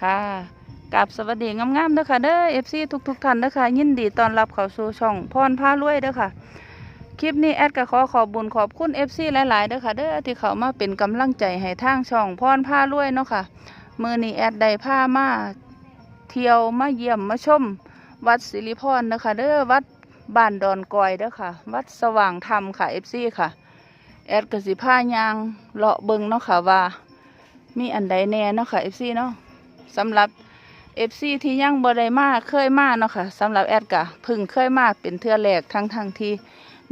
ค่ะกับสวัสดีงามๆเด้อค่ะเด้อ FC ทุกๆท่านเด้อค่ะยินดีต้อนรับเข้าสู่ช่องพรพารวยเด้อค่ะ คลิปนี้แอดก็ขอขอบบุญขอบคุณ FC หลายๆเด้อค่ะเด้อที่เขามาเป็นกำลังใจให้ทางช่องพรพารวยเนาะค่ะมือนี้แอดได้พามาเที่ยวมาเยี่ยมมาชม วัดสิริพรเด้อค่ะเด้อวัดบ้านดอนกอยเด้อค่ะ วัดสว่างธรรมค่ะ FC ค่ะ แอดก็สิพายางเลาะเบิงเนาะค่ะว่า มีอันใดแน่เนาะค่ะ FC เนาะ สำหรับ FC ที่ยังบ่ได้มาเคยมาเนาะค่ะสำหรับแอดกะพึ่งเคยมาเป็นเทื่อแรกทั้งทั้งที่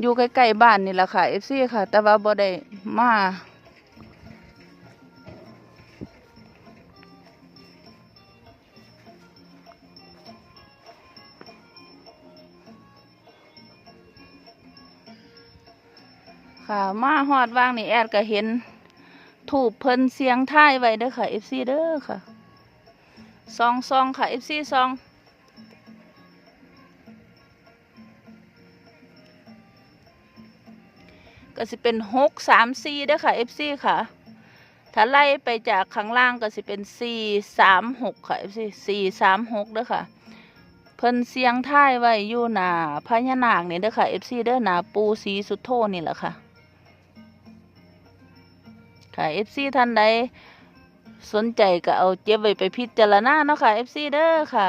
อยู่ใกล้ๆบ้านนี่แหละค่ะ FC ค่ะ แต่ว่าบ่ได้มาค่ะมาฮอดว่างนี่แอดก็เห็นถูกเพิ่นเสียงท้ายไว้เด้อค่ะ FC เด้อค่ะ ซองซองค่ะ FC ซองก็สิเป็นหกสามสี่เด้อค่ะ FC ค่ะ ถ้าไล่ไปจากข้างล่างก็สิเป็นสี่สามหกค่ะ FC สี่สามหกเด้อค่ะ เพิ่นเสียงท้ายไว้อยู่หนาพญานาคนี่เด้อค่ะ FC เด้อหนาปูสีสุดโทนี่แหละค่ะ ค่ะ FC ท่านใด สนใจก็เอาเจ็บไว้ไปพิจารณาเนาะค่ะ FC เด้อค่ะ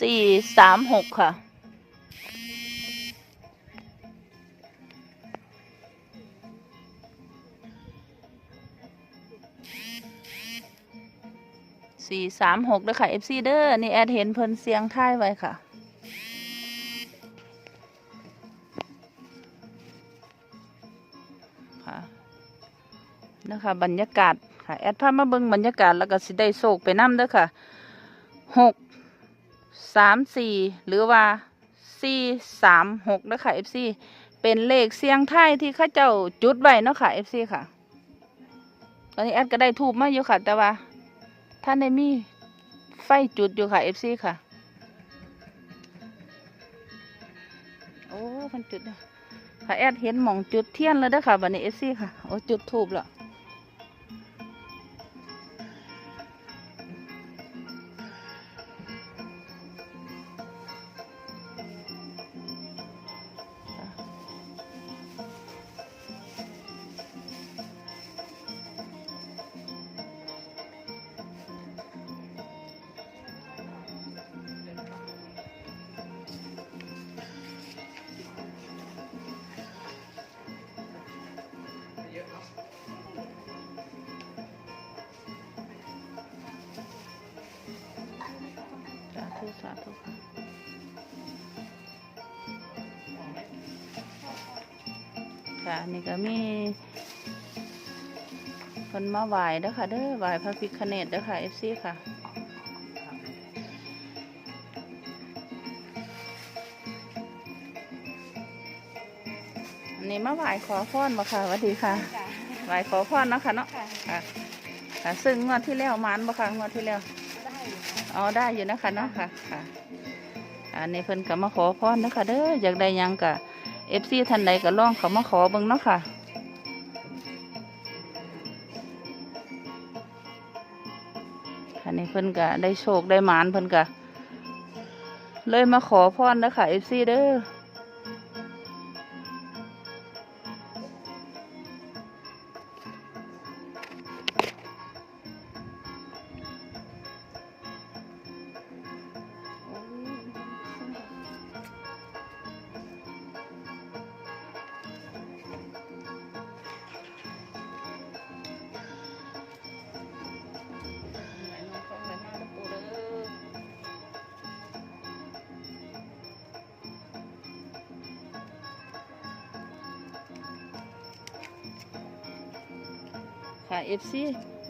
สี่สามหกค่ะ สี่สามหกเด้อค่ะ FC เด้อนี่แอดเห็นเพิ่นเสียงท้ายไว้ค่ะค่ะ นะคะบรรยากาศ ค่ะแอดพาพมาเบิ่งบรรยากาศแล้วก็สิได้โศกไปน้ำเด้อค่ะหกสามสี่หรือว่าสี่สามหกนะคะเอฟซีเป็นเลขเสียงไทยที่ข้าเจ้าจุดไว้เนาะค่ะเอฟซีค่ะ ตอนนี้แอดก็ได้ทูบมาอยู่ค่ะ แต่ว่าท่านได้มีไฟจุดอยู่ค่ะเอฟซีค่ะ โอ้เพันจุดค่ะแอดเห็นหมองจุดเทียนแล้วเด้อค่ะบันนี้เอฟซีค่ะโอ้จุดทูบแล้ว ธุสาธุค่ะค่ะนี่ก็มีคนมาไหว้เด้อค่ะ เด้อไหว้พระพิฆเนศเด้อค่ะเอฟซีค่ะอันนี้มาไหว้ขอพรมาค่ะสวัสดีค่ะไหว้ขอพรเนาะค่ะเนาะค่ะค่ะซึ่งงวดที่แล้วหมันบ่ค่ะงวดที่แล้ว อ๋อได้อยู่นะคะเนาะค่ะค่ะ อันนี้เพิ่นก็มาขอพรนะคะเด้ออยากได้ยังกะเอฟซีท่านใดก็ลองเขามาขอเบิ่งเนาะค่ะอันนี้เพิ่นก็ได้โชคได้หมานเพิ่นก็เลยมาขอพรนะคะเอฟซีเด้อ ค่ะเอฟซี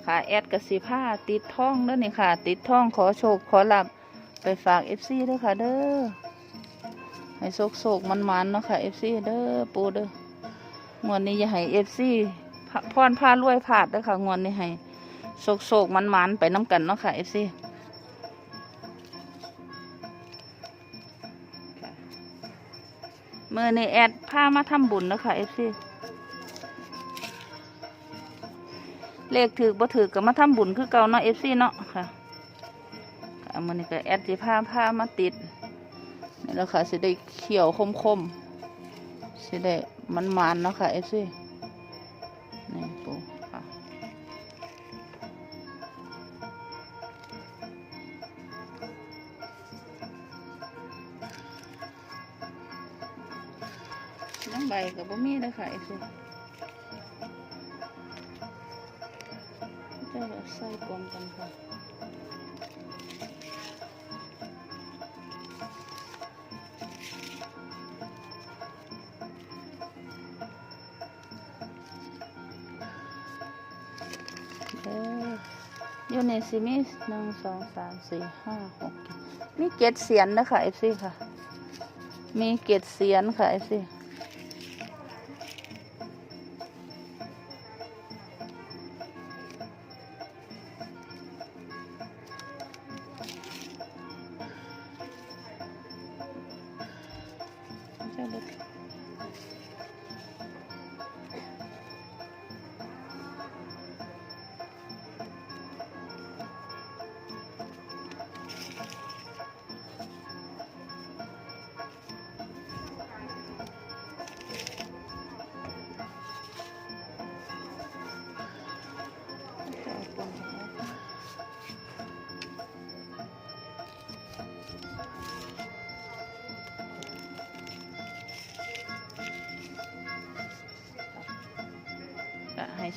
ค่ะแอดกสิผ้าติดท่องเด้อนี่ค่ะ ติดท่องขอโชคขอลับไปฝากเอฟซีด้อค่ะเด้อให้โศกโศกมันมันเนาะค่ะเอฟซีเด้อปูเด้องวดนี้อย่าให้เอฟซีพรพารวยผาดเด้อค่ะงวดนี้ให้โศกโศกมันมันไปน้ำกันเนาะค่ะเอฟซีเมื่อในแอดพามาทำบุญเนาะค่ะเอฟซี เลขถือบ่ถือก็มาทำบุญคือเก่าเนาะเอฟซีเนาะค่ะค่ะมันนี่ก็แอดสิผ้าผ้ามาติดนี่แล้วค่ะสิได้เขียวคมคมสิได้มันมันๆเนาะค่ะเอฟซีนี่ปูค่ะน้ำใบกับบ่มีเลยค่ะเอฟซี จะใส่กลมกันค่ะเด้ออยู่ในซิมีหนึ่งสองสามสี่ห้าหกเจ็ดมีเกตเสียนนะคะเอฟซีค่ะ มีเกตเสียนค่ะเอฟซี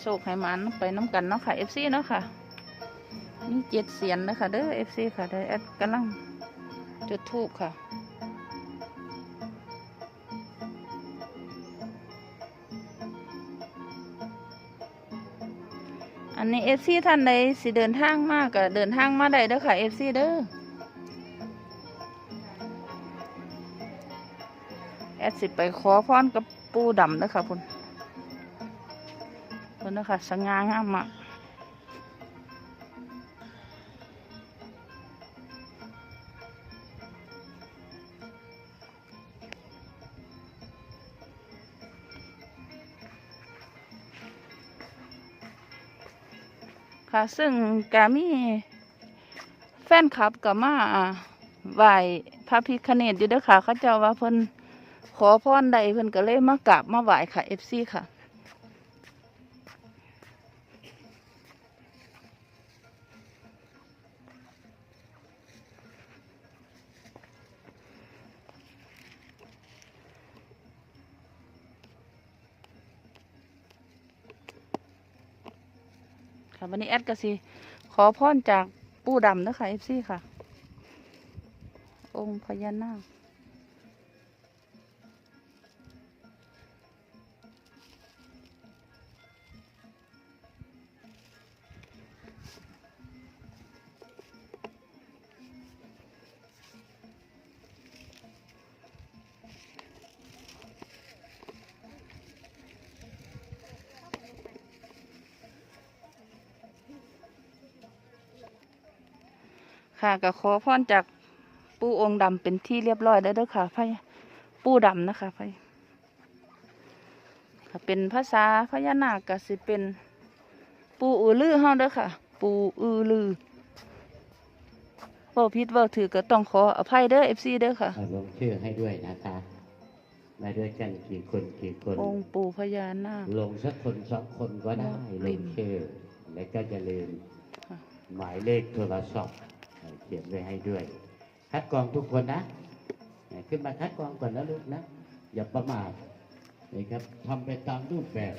ชคให้มันไปน้ำกันเนาะค่ะเอฟซีเนาะค่ะมีเจ็ดเสียนนะคะเด้อเอฟซีค่ะเด้อแอดกำลังจุดทูบค่ะอันนี้เอฟซีท่านใดสิเดินทางมากก็เดินทางมาได้เด้อค่ะเอฟซีเด้อแอดสิไปขอพรกับปูดำเด้อค่ะพุ่น พุ่นนะคะสง่างามมากค่ะซึ่งกามีแฟนคลับกับมาไหวพระพิคเนตอยู่เด้อค่ะเขาเจ้าว่าเพิ่นขอพรใดเพิ่นก็เลยมากราบมาไหว้ค่ะเอฟซีค่ะ ค่ะวันนี้แอดก็สิขอพรจากปู่ดำนะคะเอฟซีค่ะ องค์พญานาค ค่ะก็ขอพรจากปู่องค์ดำเป็นที่เรียบร้อยแล้วเด้อค่ะพญปู่ดำนะคะพญค่ะเป็นภาษาพญานาคก็สิเป็นปู่อือลือเฮาเด้อค่ะ ปู่อือลือเว้าผิดเว้าถือก็ต้องขออภัยเด้อ FC เด้อค่ะเอาลงชื่อให้ด้วยนะคะมาด้วยกันกี่คนกี่คน องค์ปู่พญานาคลงสักคนสองคนก็ได้อ๋อลงชื่อ แล้วก็จะลืมค่ะหมายเลขโทรศัพท์ เขียนไว้ให้ด้วย คัดกรองทุกคนนะ ขึ้นมาคัดกรองก่อนนะลูกนะ อย่าประมาทนะครับทำไปตามรูปแบบ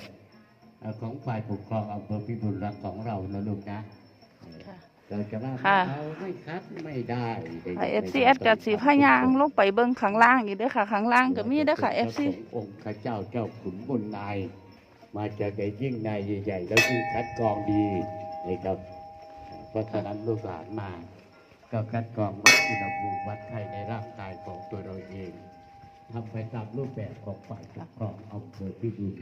เอ่อของฝ่ายปกครองอำเภอพิบูลรักษ์ของเรานะลูกนะค่ะเราจะว่าค่ะเราไม่คัดไม่ได้ค่ะ FC แอดก็สิพยางลงไปเบิ่งข้างล่างอีกเด้อค่ะข้างล่างก็มีเด้อค่ะ FC พระสงฆ์องค์ข้าเจ้าเจ้าขุนบุญนาย มาจากไอ้ยิ่งนายใหญ่ๆแล้วยิ่งคัดกรองดีนะครับเพราะฉะนั้นลูกหลานมา ก็คัดกรองวัดอุณหภูมิวัดไข้ในร่างกายของตัวเราเองทำไปตามรูปแบบของฝ่ายปกครองอำเภอพิบูล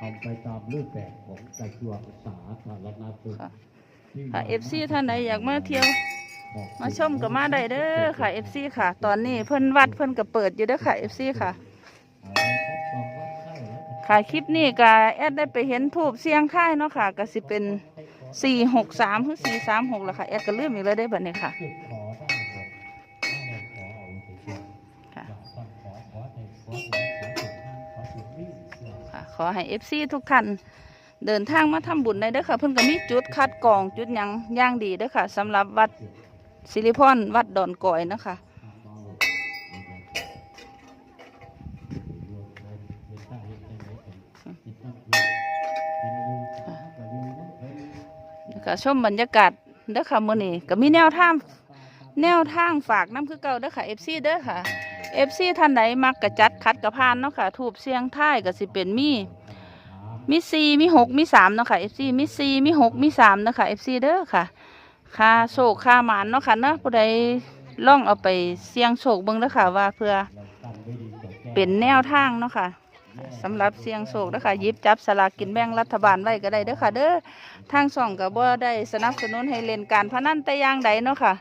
ทำไปตามรูปแบบของกระทรวงสาธารณสุขค่ะที่ค่ะ FC ท่านใดอยากมาเที่ยว มาชมก็มาได้เด้อค่ะ FC ค่ะ ตอนนี้เพิ่นวัดเพิ่นก็เปิดอยู่เด้อค่ะ FC ค่ะ ค่ะคลิปนี้ก็แอดได้ไปเห็นทูบเสียงค่ายเนาะค่ะ ก็สิเป็น สี่หกสามถึงสี่สามหกแล้วค่ะ แอดก็เลื่อมอีกแล้วได้บัดนี้ค่ะค่ะ ขอให้เอฟซีทุกท่านเดินทางมาทำบุญได้ด้อค่ะ เพื่อนก็มีจุดคัดกองจุดยังย่างดีเด้อค่ะ สำหรับวัดสิริพรวัดดอนก่อยนะคะ นะชมบรรยากาศเด้อค่ะมื้อนี้ก็มีแนวทางแนวทางฝากน้ำคือเก่าเด้อค่ะ FC เด้อค่ะ FC ท่านใดมักกระจัดคัดกระพานเนาะค่ะทูบเสียงท้ายก็สิเป็นมีมี4มี6มี3เนาะค่ะ FC มี4มี6มี3เนาะค่ะ FC เด้อค่ะค่าโชคค่าหมานเนาะค่ะเนาะผู้ใดล่องเอาไปเสียงโชคเบิ่งเด้อค่ะว่าเพื่อเป็นแนวทางเนาะค่ะ สำหรับเสียงโชคเด้อค่ะยิบจับสลากกินแบ่งรัฐบาลไว้ก็ได้เด้อค่ะเด้อทางช่องก็บ่ได้สนับสนุนให้เล่นการพนันแต่อย่างใดเนาะค่ะ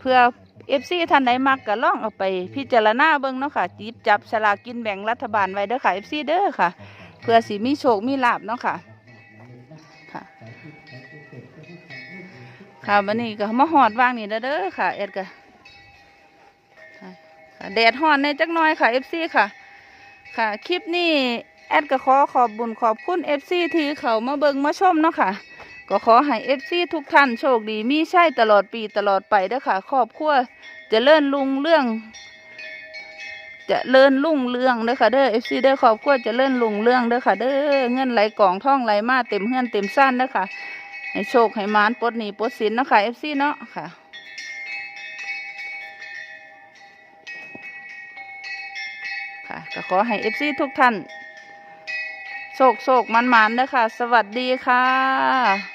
เพื่อเอฟซีท่านใดมักก็ล่องเอาไปพิจารณาเบิ่งเนาะค่ะจิบจับสลากกินแบ่งรัฐบาลไว้เด้อค่ะเอฟซีเด้อค่ะ เพื่อสิมีโชคมีลาบเนาะค่ะค่ะค่ะวันนี้ก็มาหอดว่างนี่เด้อเด้อค่ะเอ็ดก็แดดฮ้อนในจักหน่อยค่ะเอฟซีค่ะ ค่ะ คลิปนี้แอดก็ขอขอบบุญขอบคุณ FC ที่เขามาเบิงมาชมเนาะค่ะ ก็ขอให้ FC ทุกท่านโชคดีมีใช่ตลอดปีตลอดไปเด้อค่ะครอบครัวเจะเลื่อนลุงเรื่อง จะเลื่อนลุ่งเรื่องเด้อค่ะเด้อ FC เด้อครอบครัวเจะเลื่อนลุงเรื่องเด้อค่ะ เด้อเงินไหลกล่องท่องไหลมาเต็มเฮือนเต็มซ่านเด้อค่ะให้โชคให้มานปลดหนี้ปลดสินเนาะค่ะ FC เนาะค่ะ ค่ะ ก็ขอให้ FC ทุกท่าน โชคโชคมันมันนะค่ะสวัสดีค่ะ